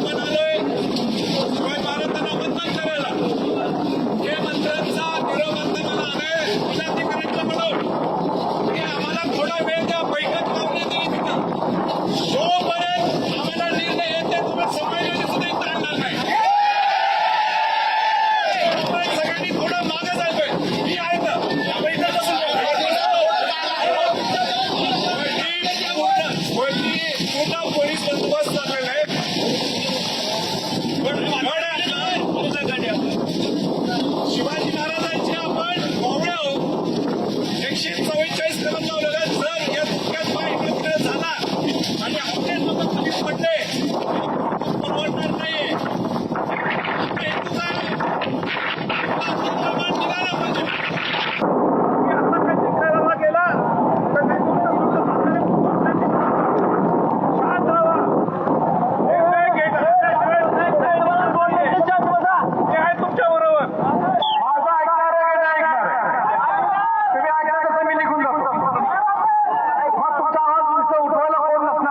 Amen.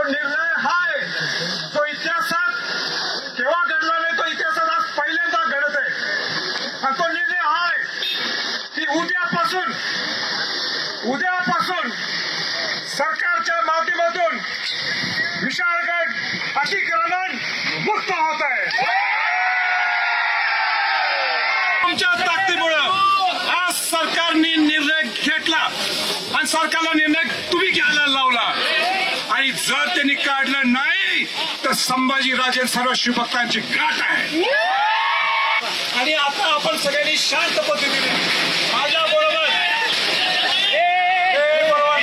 तो निर्णय हा आहे तो इतिहासात केव्हा घडला नाही तो इतिहासात आज पहिल्यांदा घडत आहे. आणि तो निर्णय हा आहे की उद्यापासून उद्यापासून सरकारच्या माध्यमातून विशाळगड अतिक्रमण मुक्त होत आहे. तुमच्या ताकदीमुळं आज सरकारने निर्णय घेतला. आणि सरकारला निर्णय तुम्ही घ्यायला लावला. आणि जर त्यांनी काढलं नाही तर संभाजीराजे सर्व शिवभक्तांची गाठ आहे. आणि आता आपण सगळ्यांनी शांत पद्धतीने माझ्या बरोबर बरोबर.